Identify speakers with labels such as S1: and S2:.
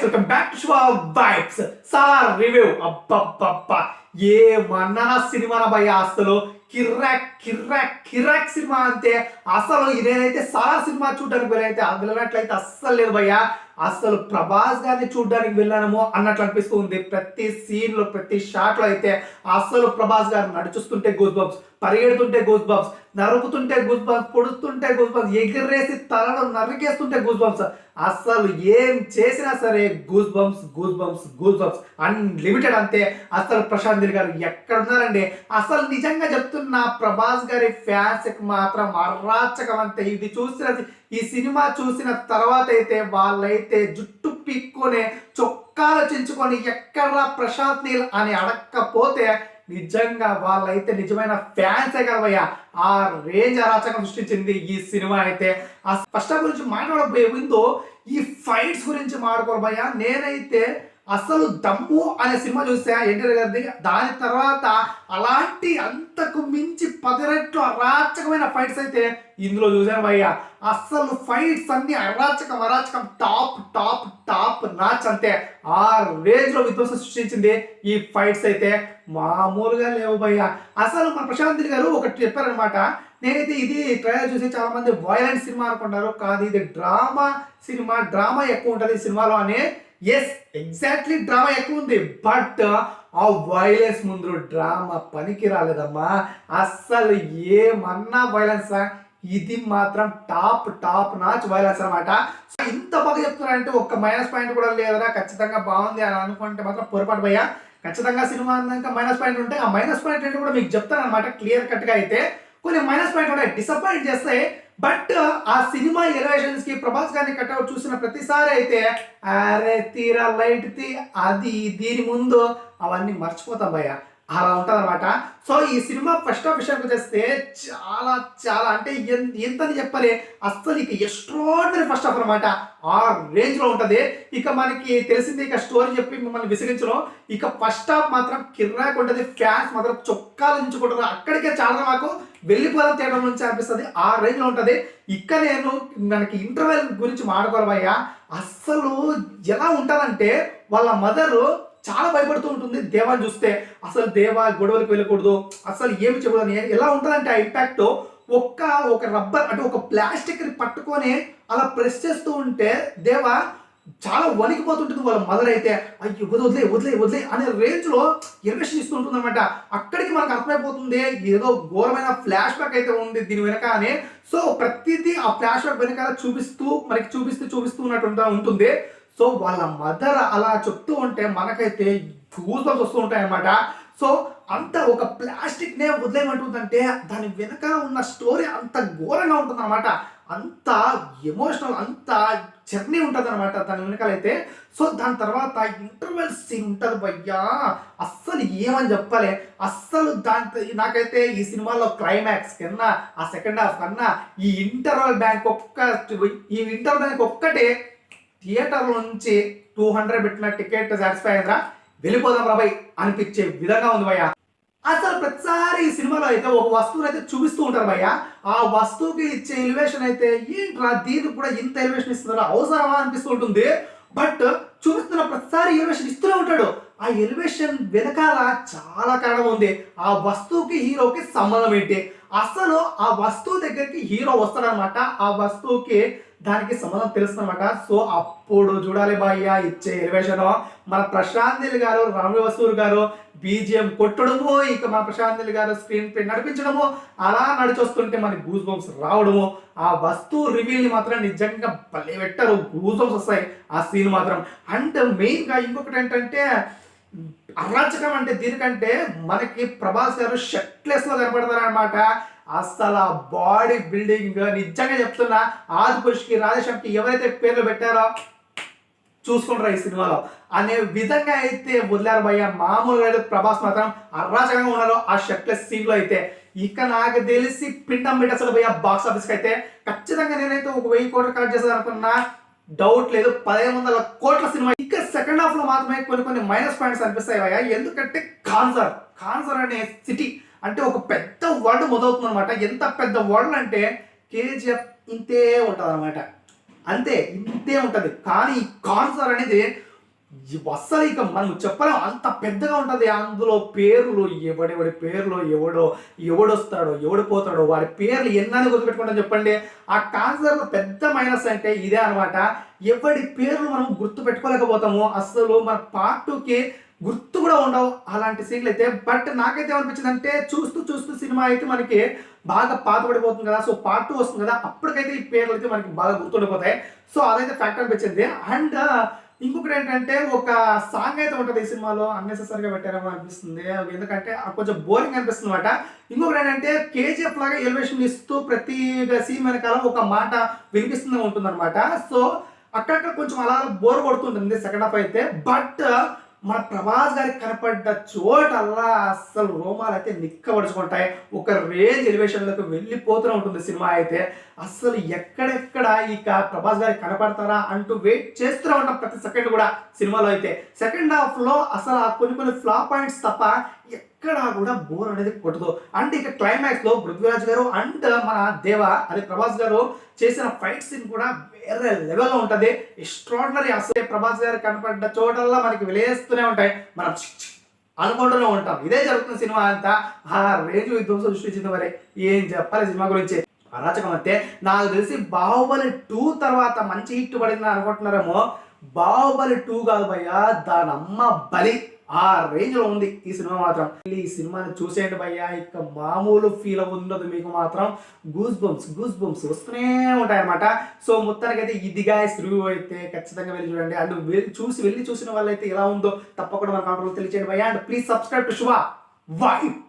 S1: Guys welcome back to show vibes sir review అబ్బబ్బబ్బా ఏ మన్నన సినిమా భయ అసలు? కిర్రాక్ కిర్రాక్ కిర్రాక్ సినిమా అంతే అసలు నేనైతే సార్ సినిమా చూడడానికి వెళ్ళైతే వెళ్ళినట్లయితే అస్సలు లేదు భయ్య. అసలు ప్రభాస్ గారిని చూడడానికి వెళ్ళాము అన్నట్లు అనిపిస్తుంది ప్రతి సీన్లో ప్రతి షాట్లో అయితే అసలు ప్రభాస్ గారు నడుచుస్తుంటే గూస్ బాబ్స్ పరిగెడుతుంటే గూస్ బాబ్స్ నరుకుతుంటే గూస్ బాబ్స్ పొడుస్తుంటే గూస్ బాబ్స్ ఎగిరేసి తలలో నరికేస్తుంటే గూస్ బాబ్స్ అసలు ఏం చేసినా సరే goose bumps goose bumps goose bumps unlimited అంతే అసలు ప్రశాంత్ గారు ఎక్కడ ఉన్నారండి అసలు నిజంగా చెప్తున్నా ప్రభాస్ గారి ఫ్యాన్స్కి మాత్రం అరాచకం అంతే ఇది చూసిన ఈ సినిమా చూసిన తర్వాత అయితే వాళ్ళైతే జుట్టు పిక్కునే చొక్కాలు చించుకొని ఎక్కడ్రా ప్రశాంత్ నీల్ అని అడక్కపోతే నిజంగా వాళ్ళైతే నిజమైన ఫ్యాన్సే కదవయ్యా ఆ రేంజ్ అరాచకం సృష్టించింది ఈ సినిమా అయితే. ఆ స్పష్టం గురించి మాట్లాడబోయే ముందు ఈ ఫైట్స్ గురించి మాట్లాడుకోబోయా నేనైతే అసలు దమ్ము అనే సినిమా చూసా ఎన్టీఆర్ గారిది దాని తర్వాత అలాంటి అంతకు మించి పది రెట్లు అరాచకమైన ఫైట్స్ అయితే ఇందులో చూసాను భయ్య. అసలు ఫైట్స్ అన్ని అరాచకం అరాచకం టాప్ టాప్ టాప్ నాచ్ అంతే. ఆ రేంజ్లో విధ్వంసం సృష్టించింది ఈ ఫైట్స్ అయితే మామూలుగా లేవు భయ్య. అసలు మన ప్రశాంత్ గారు ఒకటి చెప్పారనమాట నేనైతే ఇది ట్రైలర్ చూసి చాలా మంది వైలెంట్ సినిమా అనుకుంటారు. కాదు ఇది డ్రామా సినిమా డ్రామా ఎక్కువ ఉంటుంది ఈ సినిమాలో అని ఎస్ ఎగ్జాక్ట్లీ డ్రామా ఎక్కువ ఉంది బట్ uh, ఆ వైలెన్స్ ముందు డ్రామా పనికి రాలేదమ్మా అస్సలు ఏమన్నా వైలెన్స్ ఇది మాత్రం టాప్ టాప్ నాచ్ వైలెన్స్ అనమాట ఇంత బాగా చెప్తున్నారంటే ఒక్క మైనస్ పాయింట్ కూడా లేదరా ఖచ్చితంగా బాగుంది అని అనుకుంటే మాత్రం పొరపాటు భయ్యా. ఖచ్చితంగా సినిమా అన్నాక మైనస్ పాయింట్ ఉంటే ఆ మైనస్ పాయింట్ అంటే కూడా మీకు చెప్తాను అనమాట క్లియర్ కట్గా అయితే. కొన్ని మైనస్ పాయింట్ ఉంటాయి డిసప్పాయింట్ చేస్తే బట్ ఆ సినిమా ఎలివేషన్స్కి ప్రభాస్ గారిని కట్అవుట్ చూసిన ప్రతిసారి అయితే అరే తీరా లైట్ తీ అది దీని ముందు అవన్నీ మర్చిపోతాం భయ్యా. అలా ఉంటుంది అనమాట సో ఈ సినిమా ఫస్ట్ ఆఫ్ విషయానికి వచ్చేస్తే చాలా చాలా అంటే ఎంత ఎంతని చెప్పాలి? అస్సలు ఇక ఎక్స్ట్రాడినరీ ఫస్ట్ ఆఫ్ అనమాట ఆ రేంజ్లో ఇక మనకి తెలిసింది ఇక స్టోరీ చెప్పి మిమ్మల్ని విసిగించడం ఇక ఫస్ట్ హాఫ్ మాత్రం కిర్రాక్ ఉంటుంది. ఫ్యాన్స్ మాత్రం చొక్కాలు ఉంచుకుంటారు అక్కడికే చాలా మాకు. వెళ్ళిపోదాం తేడం నుంచి అనిపిస్తుంది. ఆ రేంజ్లో ఉంటది. ఇక నేను మనకి ఇంటర్వెల్ గురించి మాట్లాడుకోవాలయ్యా అస్సలు ఎలా ఉంటుందంటే వాళ్ళ మదరు చాలా భయపడుతూ ఉంటుంది. దేవాన్ని చూస్తే అసలు దేవా గొడవలకు వెళ్ళకూడదు అసలు ఏమి చెప్పకూడదు ఎలా ఉంటుందంటే ఆ ఇంపాక్ట్ ఒక్క ఒక రబ్బర్ అంటే ఒక ప్లాస్టిక్ని పట్టుకొని అలా ప్రెస్ చేస్తూ ఉంటే దేవా చాలా వణికిపోతుంటుంది వాళ్ళ మదర్ అయితే. అయ్యి వదిలే వదిలే వదిలే అనే రేంజ్లో లో ఇస్తుంటుంది ఉంటుంది అనమాట అక్కడికి మనకు అర్థమైపోతుంది ఏదో ఘోరమైన ఫ్లాష్ బ్యాక్ అయితే ఉంది దీని వెనక అని సో ప్రతిదీ ఆ ఫ్లాష్ బ్యాక్ వెనకాల చూపిస్తూ మనకి చూపిస్తూ చూపిస్తూ ఉన్నట్టు ఉంటుంది. సో వాళ్ళ మదర్ అలా చెప్తూ ఉంటే మనకైతే గూస్ వస్తూ ఉంటాయన్నమాట. సో అంత ఒక ప్లాస్టిక్ నే వదిలేయమంటుందంటే దాని వెనక ఉన్న స్టోరీ అంత ఘోరంగా ఉంటుందన్నమాట. అంత ఎమోషనల్ అంత జర్నీ ఉంటుంది అనమాట దాని వెనకాలైతే. సో దాని తర్వాత ఇంటర్వెల్ సీన్ ఉంటుంది భయ్యా. అస్సలు ఏమని చెప్పలే? అస్సలు దాని నాకైతే ఈ సినిమాలో క్లైమాక్స్ కన్నా ఆ సెకండ్ హాఫ్ కన్నా ఈ ఇంటర్వల్ బ్యాంక్ ఒక్క ఈ ఇంటర్వల్ బ్యాంక్ ఒక్కటే థియేటర్ నుంచి టూ హండ్రెడ్ పెట్టిన టికెట్ సాటిస్ఫై అయిందిరా? వెళ్ళిపోదాం రాబాయ్ అనిపించే విధంగా ఉంది భయ్య. అసలు ప్రతిసారి ఈ సినిమాలో అయితే ఒక వస్తువుని అయితే చూపిస్తూ ఉంటారు భయ్య. ఆ వస్తువుకి ఇచ్చే ఎలివేషన్ అయితే ఏంట్రా? దీనికి కూడా ఇంత ఎలివేషన్ ఇస్తున్నారా? అవసరమా అనిపిస్తూ ఉంటుంది. బట్ చూపిస్తున్న ప్రతిసారి ఎలివేషన్ ఇస్తూనే ఉంటాడు. ఆ ఎలివేషన్ వెనకాల చాలా కారణం ఉంది. ఆ వస్తువుకి హీరోకి సంబంధం ఏంటి? అసలు ఆ వస్తువు దగ్గరికి హీరో వస్తాడనమాట ఆ వస్తువుకి దానికి సంబంధం తెలుస్తుందన్నమాట. సో అప్పుడు చూడాలి బాయ్య ఇచ్చే ఎలివేషన్. మన ప్రశాంతిలు గారు రామ్య గారు బీజిఎం కొట్టడము ఇక మన ప్రశాంతిలు గారు స్క్రీన్ ప్రింట్ నడిపించడము అలా నడిచొస్తుంటే మన గూస్ బంప్స్ రావడము. ఆ వస్తువు రివీల్ని మాత్రం నిజంగా భలే పెట్టారు. గూజ్ బంప్స్ వస్తాయి ఆ సీన్ మాత్రం. అండ్ మెయిన్గా ఇంకొకటి ఏంటంటే అరాచకం అంటే దీనికంటే మనకి ప్రభాస్ గారు షర్ట్లెస్లో కనపడతారు అనమాట అసలు బాడీ బిల్డింగ్ నిజంగా చెప్తున్నా ఆది పురుషుకి ఎవరైతే పేర్లు పెట్టారో చూసుకుంటారు ఈ సినిమాలో. అనే విధంగా అయితే వదిలారు భయ్య. మామూలుగా ప్రభాస్ మాత్రం అరాచకంగా ఉన్నారు ఆ షర్ట్లెస్ సీన్లో అయితే. ఇక నాకు తెలిసి పిండం పెట్టేసాడు భయ్య బాక్స్ ఆఫీస్కి అయితే. ఖచ్చితంగా నేనైతే ఒక వెయ్యి కోట్లు కలెక్ట్ చేస్తాను అనుకున్నా. డౌట్ లేదు. పదిహేను వందల కోట్ల సినిమా సెకండ్ హాఫ్లో మాత్రమే కొన్ని కొన్ని మైనస్ పాయింట్స్ అనిపిస్తాయి భయ్య. ఎందుకంటే కాన్సర్ కాన్సర్ అనే సిటీ అంటే ఒక పెద్ద వరల్డ్ మొదలవుతుంది అనమాట ఎంత పెద్ద వరల్డ్ అంటే కేజీఎఫ్ ఇంతే ఉంటుంది అనమాట అంతే ఇంతే ఉంటుంది. కానీ కాన్సర్ అనేది అస్సలు ఇక మనం చెప్పలేం. అంత పెద్దగా ఉంటుంది. అందులో పేర్లు ఎవడెవడి పేర్లు ఎవడో ఎవడొస్తాడో ఎవడు పోతాడో వాడి పేర్లు ఎన్నని గుర్తుపెట్టుకుంటాం చెప్పండి? ఆ కాన్సర్ పెద్ద మైనస్ అంటే ఇదే అనమాట ఎవడి పేర్లు మనం గుర్తు పెట్టుకోలేకపోతాము అస్సలు మన పార్ట్ టూకి గుర్తు కూడా ఉండవు అలాంటి సీన్లు అయితే బట్ నాకైతే ఏమనిపించింది అంటే చూస్తూ చూస్తూ సినిమా అయితే మనకి బాగా పాతబడిపోతుంది కదా. సో పార్ట్ టూ వస్తుంది కదా. అప్పటికైతే ఈ పేర్లు అయితే మనకి బాగా గుర్తుండిపోతాయి. సో అదైతే ఫ్యాక్ట్ అనిపించింది. అండ్ ఇంకొకటి ఏంటంటే ఒక సాంగ్ అయితే ఉంటుంది ఈ సినిమాలో అన్నెసెసరీగా పెట్టారేమో అనిపిస్తుంది. ఎందుకంటే కొంచెం బోరింగ్ అనిపిస్తుంది అనమాట ఇంకొకటి ఏంటంటే కేజీఎఫ్ లాగా ఎలివేషన్ ఇస్తూ ప్రతి సీన్ వెనకాల ఒక మాట వినిపిస్తూనే ఉంటుంది అనమాట సో అక్కడక్కడ కొంచెం అలా బోర్ కొడుతుంటుంది సెకండ్ హాఫ్ అయితే. బట్ మన ప్రభాస్ గారికి కనపడ్డ చోటల్లా అస్సలు రోమాలు అయితే నిక్కబడుచుకుంటాయి. ఒక రేంజ్ ఎలివేషన్లకు వెళ్ళిపోతూనే ఉంటుంది సినిమా అయితే. అస్సలు ఎక్కడెక్కడ ఇక ప్రభాస్ గారికి కనపడతారా అంటూ వెయిట్ చేస్తూనే ఉంటాం ప్రతి సెకండ్ కూడా సినిమాలో అయితే. సెకండ్ హాఫ్లో అసలు ఆ కొన్ని కొన్ని ఫ్లాప్ పాయింట్స్ తప్ప ఎక్కడా కూడా బోర్ అనేది కొట్టదు. అండ్ ఇక క్లైమాక్స్లో పృథ్వీరాజ్ గారు అండ్ మన దేవ అదే ప్రభాస్ గారు చేసిన ఫైట్ సీన్ కూడా వేరే లెవెల్లో ఉంటది. ఎక్స్ట్రాడినరీ అసలే ప్రభాస్ గారు కనపడ్డ చోటల్లా మనకి వెలేస్తూనే ఉంటాయి. మనం అనుకుంటూనే ఉంటాం. ఇదే జరుగుతున్న సినిమా అంతా ఆ రేంజ్ విధ్వంసం సృష్టించింది మరి. ఏం చెప్పాలి సినిమా గురించి? అరాచకం అంతే. నాకు తెలిసి బాహుబలి టూ తర్వాత మంచి హిట్ పడింది అనుకుంటున్నారేమో. బాహుబలి టూ కాదు భయ్యా దాని అమ్మ బలి. ఆ రేంజ్లో ఉంది ఈ సినిమా మాత్రం. ఈ సినిమాని చూసేయండి భయ్యా. ఇక మామూలు ఫీల్ ఉండదు మీకు మాత్రం గూస్ బంప్స్ గూస్ బంప్స్ వస్తూనే ఉంటాయన్నమాట. సో మొత్తానికైతే ఇదిగా రివ్యూ అయితే ఖచ్చితంగా వెళ్ళి చూడండి. అండ్ వెళ్ళి చూసి వెళ్ళి చూసిన వాళ్ళైతే ఎలా ఉందో తప్పకుండా మన కాంట్రోల్ తెలియచేయండి భయ్యా. అండ్ ప్లీజ్ సబ్స్క్రైబ్ టు శుభ వై